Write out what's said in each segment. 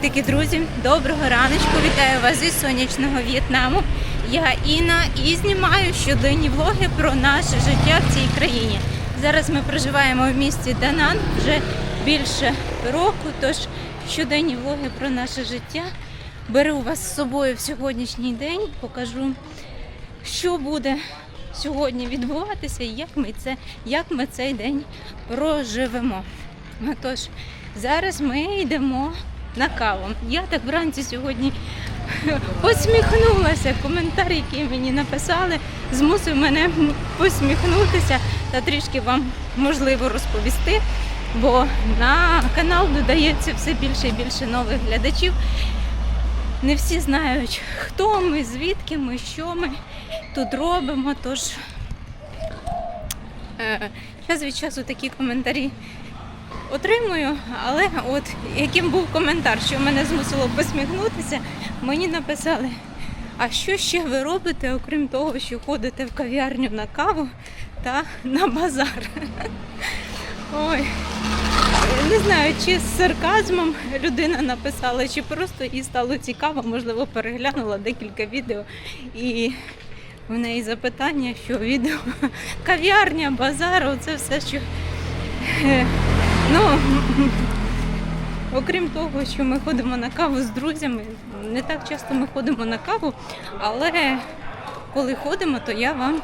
Привітики, друзі! Доброго раночку! Вітаю вас зі сонячного В'єтнаму. Я Інна і знімаю щоденні влоги про наше життя в цій країні. Зараз ми проживаємо в місті Данан вже більше року, тож щоденні влоги про наше життя. Беру вас з собою в сьогоднішній день, покажу, що буде сьогодні відбуватися і як ми, це, як ми цей день проживемо. Тож, зараз ми йдемо на каву. Я так вранці сьогодні посміхнулася. Коментар, який мені написали, змусив мене посміхнутися та трішки вам можливо розповісти, бо на канал додається все більше і більше нових глядачів. Не всі знають, хто ми, звідки ми, що ми тут робимо. Тож час від часу такі коментарі отримую, але от яким був коментар, що мене змусило посміхнутися, мені написали. А що ще ви робите, окрім того, що ходите в кав'ярню на каву та на базар? Ой, не знаю, чи з сарказмом людина написала, чи просто їй стало цікаво, можливо, переглянула декілька відео і в неї запитання, що відео кав'ярня, базар, це все, що е, Ну, окрім того, що ми ходимо на каву з друзями, не так часто ми ходимо на каву, але коли ходимо, то я вам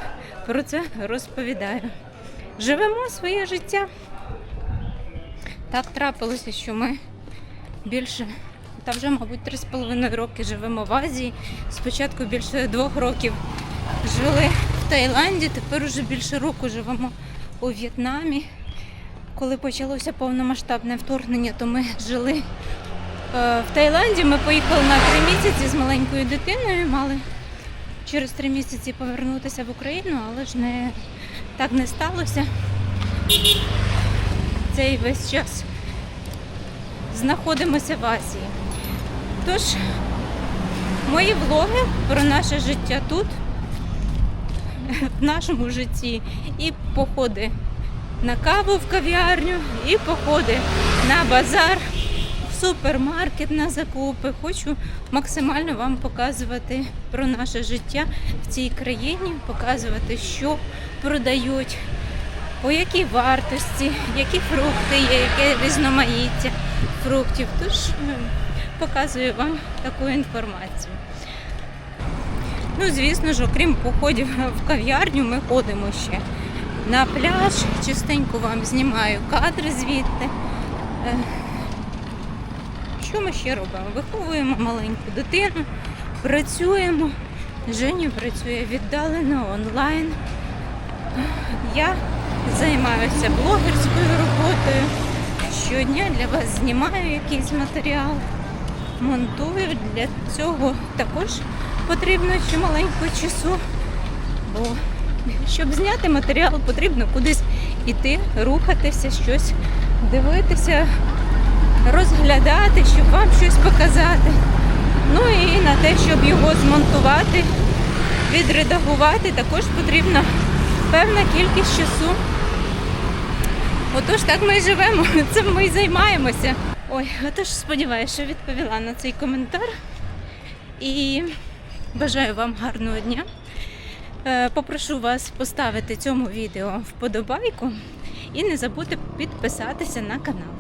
про це розповідаю. Живемо своє життя. Так трапилося, що ми більше, та вже, мабуть, 3,5 роки живемо в Азії. Спочатку більше двох років жили в Таїланді, тепер уже більше року живемо у В'єтнамі. Коли почалося повномасштабне вторгнення, то ми жили е, в Таїланді. Ми поїхали на три місяці з маленькою дитиною. Мали через три місяці повернутися в Україну, але ж не так не сталося. Цей весь час знаходимося в Азії. Тож, мої влоги про наше життя тут, в нашому житті, і походи на каву в кав'ярню і походи на базар, в супермаркет на закупи. Хочу максимально вам показувати про наше життя в цій країні, показувати, що продають, по якій вартості, які фрукти є, яке різноманіття фруктів. Тож е, показую вам таку інформацію. Ну, звісно ж, окрім походів в кав'ярню, ми ходимо ще на пляж. Частенько вам знімаю кадри звідти. Е, Що ми ще робимо? Виховуємо маленьку дитину, працюємо. Женя працює віддалено онлайн. Я займаюся блогерською роботою. Щодня для вас знімаю якийсь матеріал, монтую. Для цього також потрібно ще маленько часу, бо щоб зняти матеріал, потрібно кудись іти, рухатися, щось дивитися, розглядати, щоб вам щось показати. Ну і на те, щоб його змонтувати, відредагувати, також потрібна певна кількість часу. Отож, так ми і живемо, цим ми і займаємося. Ой, отож сподіваюся, що відповіла на цей коментар. І бажаю вам гарного дня. Е, Попрошу вас поставити цьому відео вподобайку і не забудьте підписатися на канал.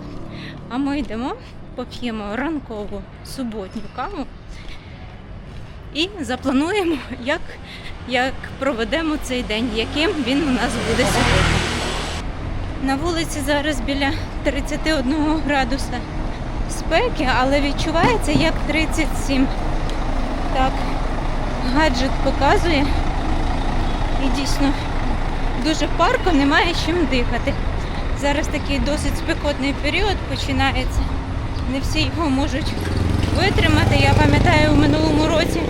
А ми йдемо, поп'ємо ранкову суботню каву і заплануємо, як, як проведемо цей день, яким він у нас буде сьогодні. На вулиці зараз біля 31 градуса спеки, але відчувається як 37. Так, гаджет показує. І дійсно дуже парко, немає чим дихати. Зараз такий досить спекотний період починається. Не всі його можуть витримати. Я пам'ятаю, у минулому році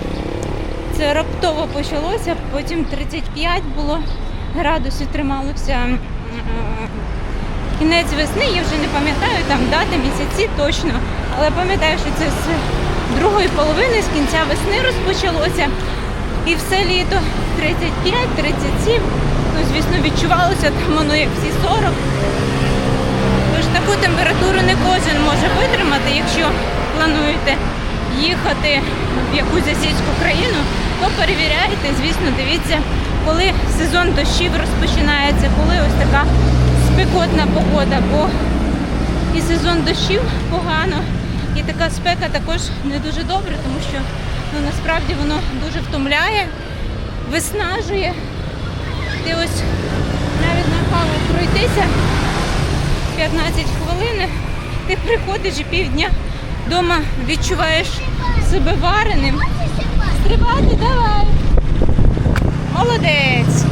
це раптово почалося, потім 35 було градусів трималося кінець весни, я вже не пам'ятаю там дати, місяці точно, але пам'ятаю, що це з другої половини, з кінця весни розпочалося. І все літо 35-37. Ну, звісно, відчувалося там воно як всі 40. Тож таку температуру не кожен може витримати, якщо плануєте їхати в якусь азійську країну, то перевіряйте, звісно, дивіться, коли сезон дощів розпочинається, коли ось така спекотна погода, бо і сезон дощів погано, і така спека також не дуже добре, тому що ну, насправді воно дуже втомляє, виснажує. Ти ось навіть на каву пройтися 15 хвилин, ти приходиш і півдня вдома відчуваєш себе вареним. Стрибати давай. Молодець.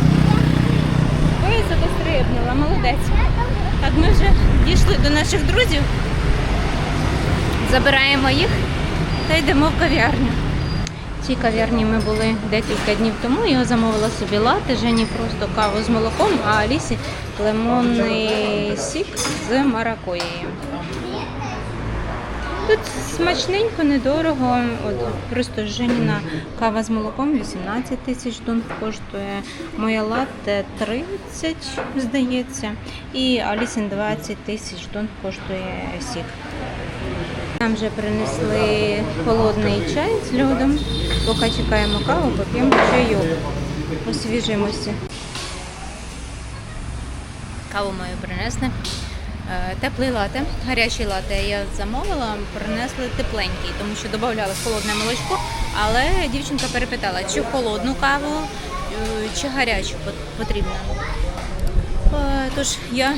Високо стрибнула, молодець. Так, ми вже дійшли до наших друзів. Забираємо їх та йдемо в кав'ярню. Цій кав'ярні ми були декілька днів тому. Я замовила собі лати, Жені просто каву з молоком, а Алісі лимонний сік з маракоєю. Тут смачненько, недорого. От просто Женіна кава з молоком 18 тисяч дон коштує. Моя латте 30, здається. І Алісін 20 тисяч дон коштує сік. Нам вже принесли холодний чай з льодом. Поки чекаємо каву, поп'ємо чайок. Освіжимося. Каву мою принесли. Е, Теплий лате, гарячий лате я замовила, принесли тепленький, тому що додавали холодне молочко, але дівчинка перепитала, чи холодну каву, е, чи гарячу пот- потрібно. Е, Тож я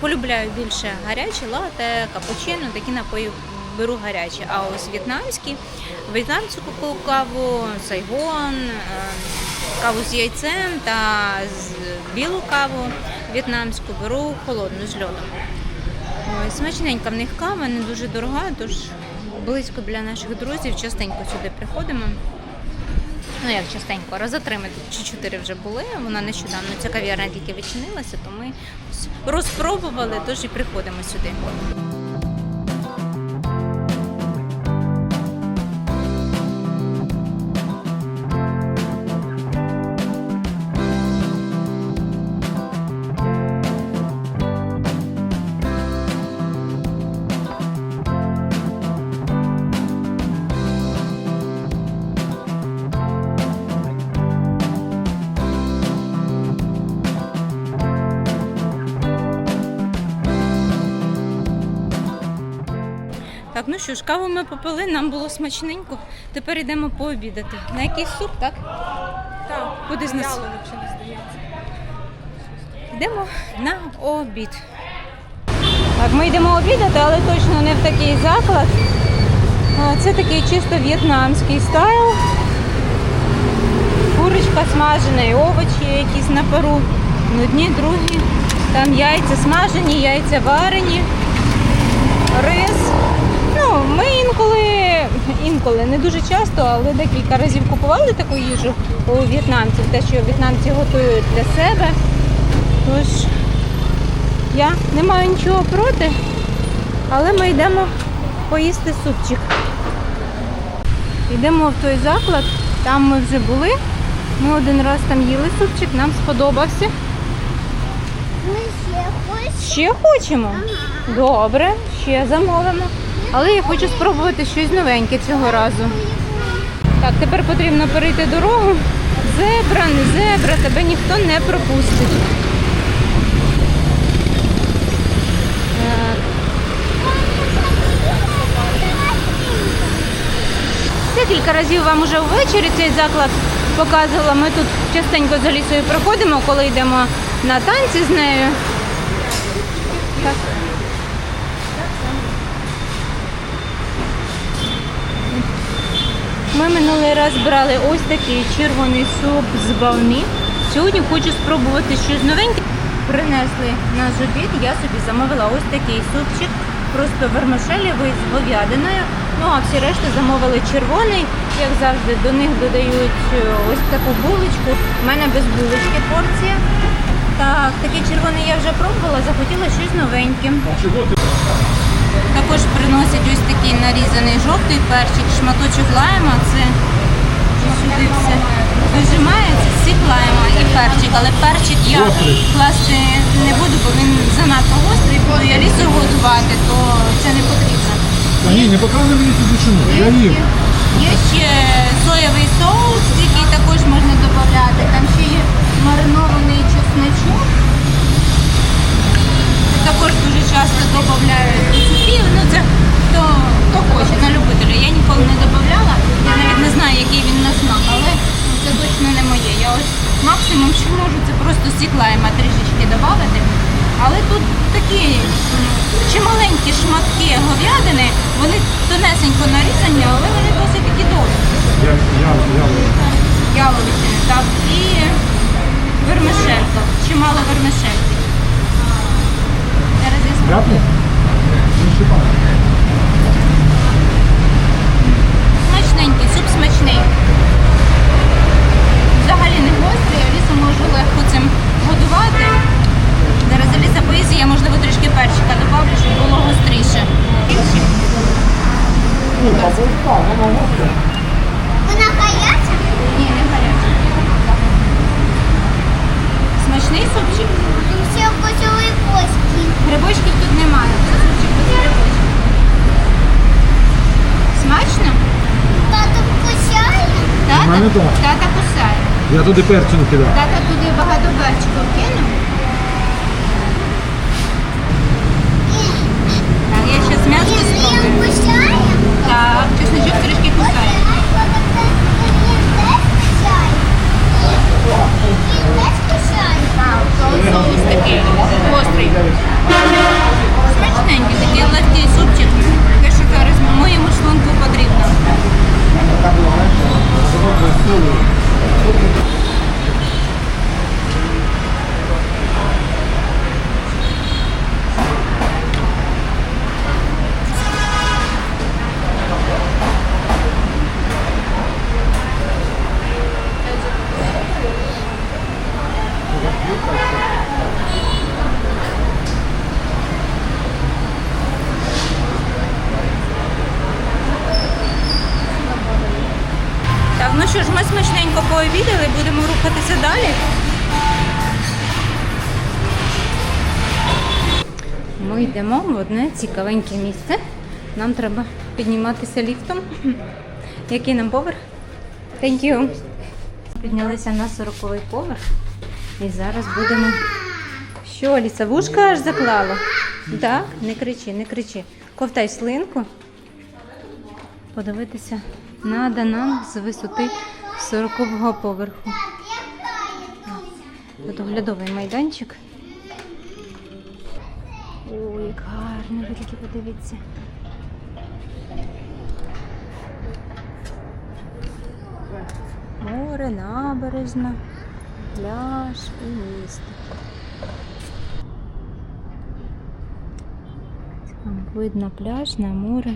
полюбляю більше гарячі лате, капучино, такі напої беру гарячі. А ось в'єтнамські, в'єтнамцю в'єтнамську каву, сайгон, е, каву з яйцем та з білу каву в'єтнамську беру холодну з льодом. Смачненька в них кава, не дуже дорога, тож близько біля наших друзів частенько сюди приходимо. Ну як частенько, рази три чи чотири вже були. Вона нещодавно ця кав'ярня тільки відчинилася, то ми розпробували, тож і приходимо сюди. Що ж, каву ми попили, нам було смачненько. Тепер йдемо пообідати. На якийсь суп, так? Так, Куди з нас? Йдемо на обід. Так, ми йдемо обідати, але точно не в такий заклад. Це такий чисто в'єтнамський стайл. Курочка смажена і овочі якісь на пару. Одні, другі. Там яйця смажені, яйця варені, рис. Ми інколи, інколи, не дуже часто, але декілька разів купували таку їжу у в'єтнамців, те, що в'єтнамці готують для себе. Тож я не маю нічого проти, але ми йдемо поїсти супчик. Йдемо в той заклад, там ми вже були. Ми один раз там їли супчик, нам сподобався. Ми ще хочемо. Ще хочемо? Добре, ще замовимо. Але я хочу спробувати щось новеньке цього разу. Так, тепер потрібно перейти дорогу. Зебра, не зебра, тебе ніхто не пропустить. Декілька разів вам уже ввечері цей заклад показувала. Ми тут частенько за лісою проходимо, коли йдемо на танці з нею. Так. Ми минулий раз брали ось такий червоний суп з бавмі. Сьогодні хочу спробувати щось новеньке. Принесли наш обід, я собі замовила ось такий супчик, просто вермишелєвий з говядиною. Ну а всі решти замовили червоний, як завжди, до них додають е, ось таку булочку. У мене без булочки порція. Так, такий червоний я вже пробувала, захотіла щось новеньке. Також приносять ось такий нарізаний жовтий перчик, шматочок лайма. Це сюди все вижимається, сік лайма і перчик. Але перчик я класти не буду, бо він занадто гострий, буду я лісу готувати, то це не потрібно. Та ні, не показуй мені цю дичину. Я їм. Є ще соєвий соус, який також можна додати. Там ще є маринований чесничок. Також дуже часто додають у супі. Ну це хто, хто хоче, на любителя. Я ніколи не додавала. Я навіть не знаю, який він на смак, але це точно не моє. Я ось максимум, що можу, це просто стекла і трішечки додати. Але тут такі чималенькі шматки говядини, вони тонесенько нарізані, але вони досить такі добрі. Я, я, я. Яловичини, так, і вермишелька. Чимало вермишельки. туди перцю не Ми смачненько пообідали, будемо рухатися далі. Ми йдемо в одне цікавеньке місце. Нам треба підніматися ліфтом. Який нам поверх? Thank you. Піднялися на 40-й поверх. І зараз будемо. Що, Аліса, вушка аж заклала? Так, не кричи, не кричи. Ковтай слинку подивитися на Данан з висоти 40-го поверху. Тут оглядовий майданчик. Ой, як гарно, ви тільки подивіться. Море, набережна, пляж і місто. Там видно пляж на море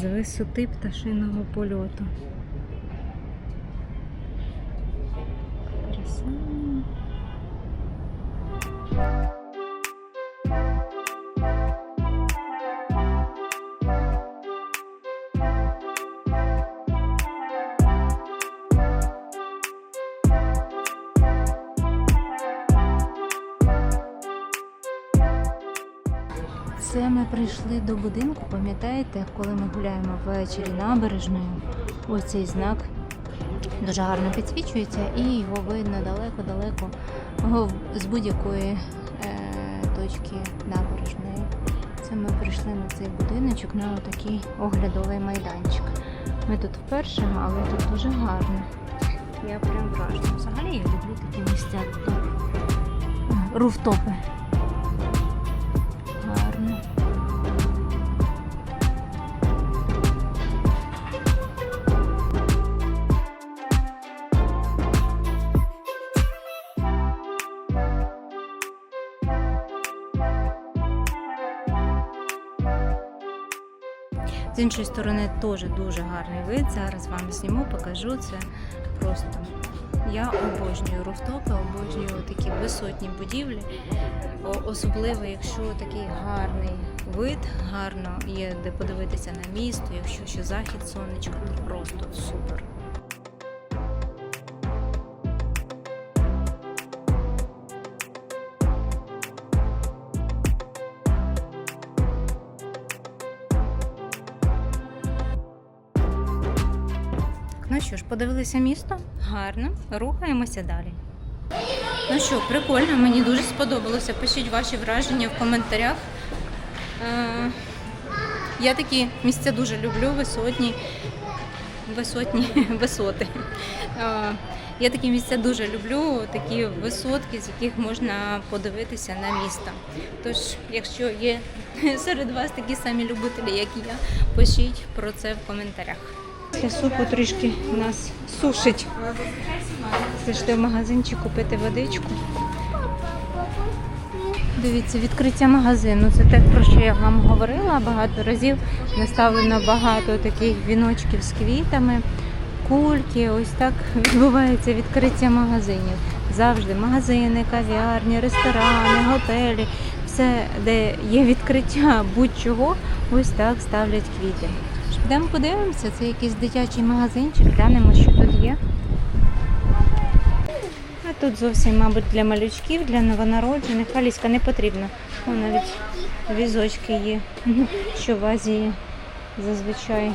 з висоти пташиного польоту. До будинку, пам'ятаєте, коли ми гуляємо ввечері набережною, ось цей знак дуже гарно підсвічується і його видно далеко-далеко з будь-якої е, точки набережної. Це ми прийшли на цей будиночок, на такий оглядовий майданчик. Ми тут вперше, але тут дуже гарно. Я прям вражена. Взагалі я люблю такі місця. Руфтопи. З іншої сторони теж дуже гарний вид. Зараз вам зніму, покажу це просто. Я обожнюю руфтопи, обожнюю такі висотні будівлі. Особливо, якщо такий гарний вид, гарно є де подивитися на місто, якщо ще захід сонечка, то просто супер. Подивилися місто? Гарно, рухаємося далі. Ну що, прикольно, мені дуже сподобалося. Пишіть ваші враження в коментарях. Е, я такі місця дуже люблю, висотні, висотні висоти. Е, я такі місця дуже люблю, такі висотки, з яких можна подивитися на місто. Тож, якщо є серед вас такі самі любителі, як і я, пишіть про це в коментарях. Після супу трішки нас сушить. Зайшли в магазинчик купити водичку. Дивіться, відкриття магазину. Це те, про що я вам говорила багато разів. Наставлено багато таких віночків з квітами, кульки. Ось так відбувається відкриття магазинів. Завжди магазини, кав'ярні, ресторани, готелі. Все, де є відкриття будь-чого, ось так ставлять квіти. Ж Підемо подивимося, це якийсь дитячий магазинчик, глянемо, що тут є. А тут зовсім, мабуть, для малючків, для новонароджених. Аліська не потрібно. О, навіть візочки є, що в Азії зазвичай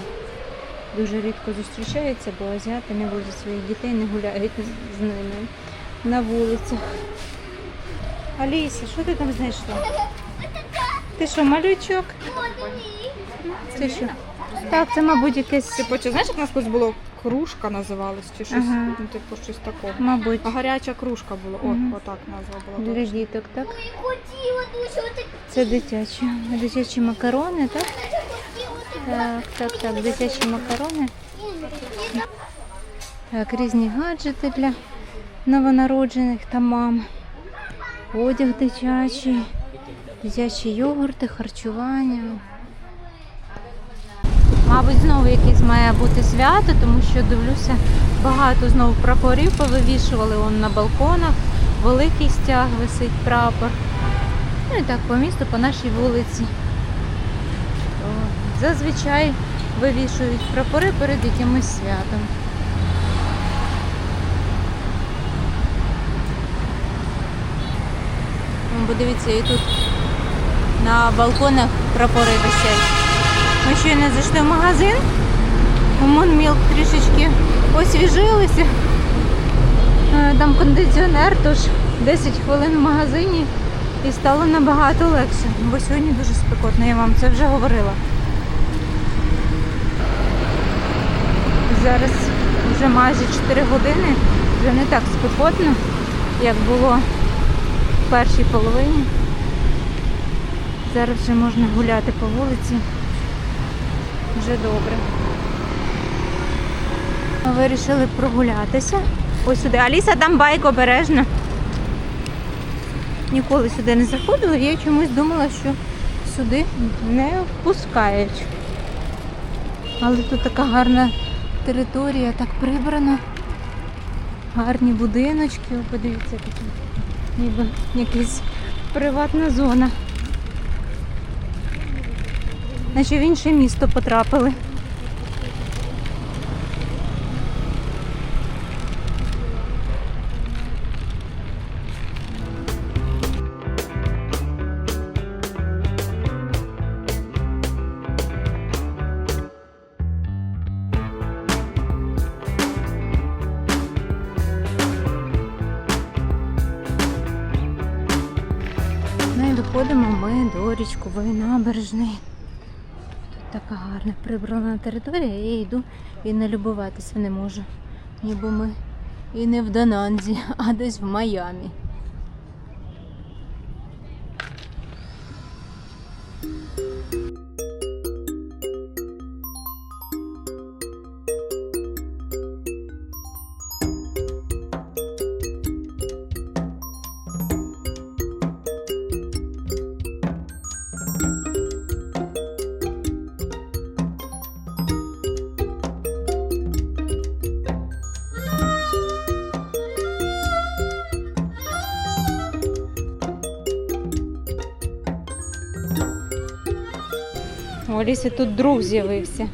дуже рідко зустрічаються, бо азіати не возять своїх дітей, не гуляють з ними на вулицях. Аліся, що ти там знайшла? Ти що, малючок? Це що? Так, це, мабуть, якесь, Типу, чи знаєш, як у нас колись було кружка називалась, чи щось, Ага. ну, типу, щось такого. мабуть, А гаряча кружка була. О, Мгм. отак назва була. для точно. діток, так? Хотіла дуже отак. Це дитячі. Дитячі макарони, так? Так, так, так, дитячі макарони. Так, різні гаджети для новонароджених та мам. Одяг дитячий, дитячі йогурти, харчування. Мабуть, знову якесь має бути свято, тому що дивлюся, багато знову прапорів повивішували он на балконах. Великий стяг висить прапор. Ну і так по місту, по нашій вулиці. Зазвичай вивішують прапори перед якимось святом. Вон, Подивіться, і тут на балконах прапори висять. Ми щойно зайшли в магазин. У Монмілк трішечки освіжилися. Е, Там кондиціонер, тож 10 хвилин в магазині і стало набагато легше. Бо сьогодні дуже спекотно, я вам це вже говорила. Зараз вже майже 4 години, вже не так спекотно, як було в першій половині. Зараз вже можна гуляти по вулиці. Вже добре. Ми вирішили прогулятися. Ось сюди. Аліса, там байк обережно. Ніколи сюди не заходила, я чомусь думала, що сюди не впускають. Але тут така гарна територія, так прибрана. Гарні будиночки, подивіться, такі, ніби якась приватна зона. Наче в інше місто потрапили. Ну і виходимо ми до річкової набережної. Гарна прибрана територія, я йду і не любуватися не можу. Ніби ми і не в Дананзі, а десь в Майамі. Алісі тут друг з'явився.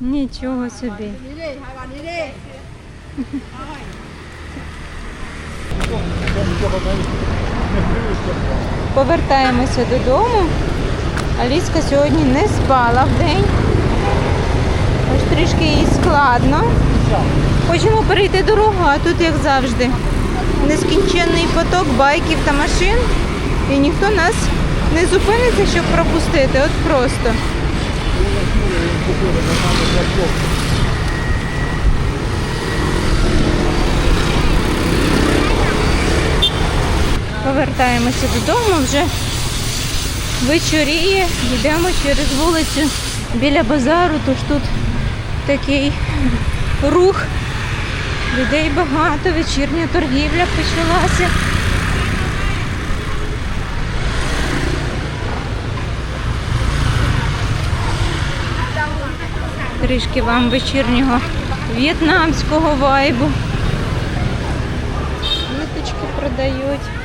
Нічого собі. Повертаємося додому. Аліска сьогодні не спала в день. Ось трішки їй складно. Хочемо перейти дорогу, а тут, як завжди, нескінченний поток байків та машин. І ніхто нас не зупиниться, щоб пропустити. От просто. Повертаємося додому, вже вечоріє, йдемо через вулицю біля базару, тож тут такий рух. Людей багато, вечірня торгівля почалася. Трішки вам вечірнього в'єтнамського вайбу. Квіточки продають.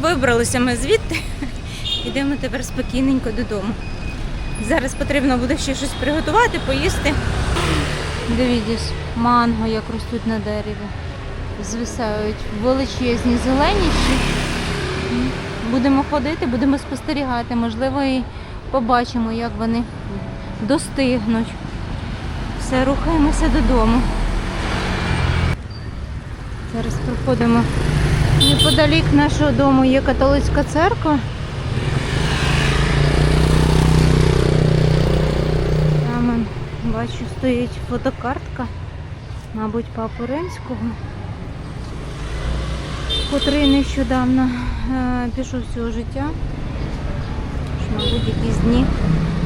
Вибралися ми звідти. Йдемо тепер спокійненько додому. Зараз потрібно буде ще щось приготувати, поїсти. Дивіться, манго як ростуть на дереві. Звисають величезні зеленіші. Будемо ходити, будемо спостерігати. Можливо, і побачимо, як вони достигнуть. Все, рухаємося додому. Зараз проходимо Неподалік нашого дому є католицька церква. Там бачу, стоїть фотокартка, мабуть, папи римського, котрий нещодавно е, пішов з цього життя. Мабуть, якісь дні,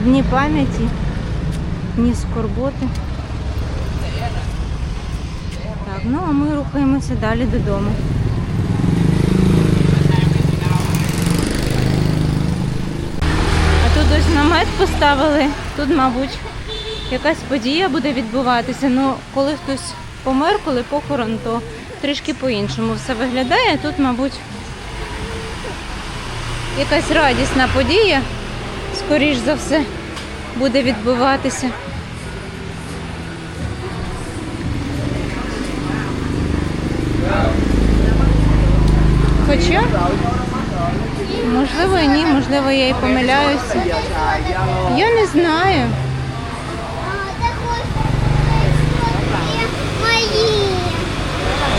дні пам'яті, дні скорботи. Так, ну а ми рухаємося далі додому. А тут ось намет поставили. Тут, мабуть, якась подія буде відбуватися. Ну, коли хтось помер, коли похорон, то трішки по-іншому все виглядає. Тут, мабуть, якась радісна подія, скоріш за все, буде відбуватися. Хоча, можливо, ні, можливо, я і помиляюся. Я не знаю.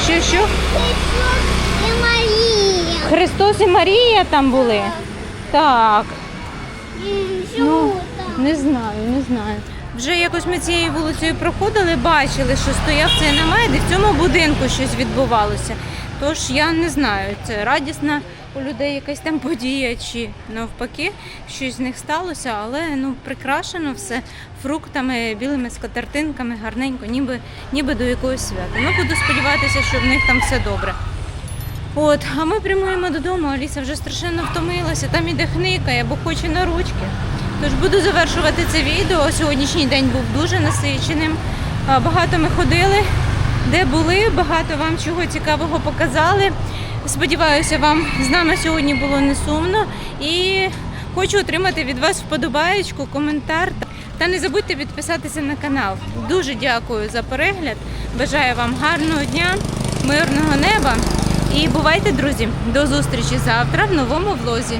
Що, що? Христос і Марія. Христос і Марія там були? Так. М, Ну, не знаю, не знаю. Вже якось ми цією вулицею проходили, бачили, що стояв цей намет, і в цьому будинку щось відбувалося. Тож я не знаю, це радісна у людей якась там подія, чи навпаки, щось з них сталося, але ну прикрашено все фруктами, білими скатертинками, гарненько, ніби, ніби до якогось свята. Ну, буду сподіватися, що в них там все добре. От, а ми прямуємо додому. Аліса вже страшенно втомилася, там іде хникає, бо хоче на ручки. Тож буду завершувати це відео. Сьогоднішній день був дуже насиченим. Багато ми ходили, де були, багато вам чого цікавого показали. Сподіваюся, вам з нами сьогодні було не сумно. І хочу отримати від вас вподобаєчку, коментар. Та не забудьте підписатися на канал. Дуже дякую за перегляд. Бажаю вам гарного дня, мирного неба. І бувайте, друзі, до зустрічі завтра в новому влозі.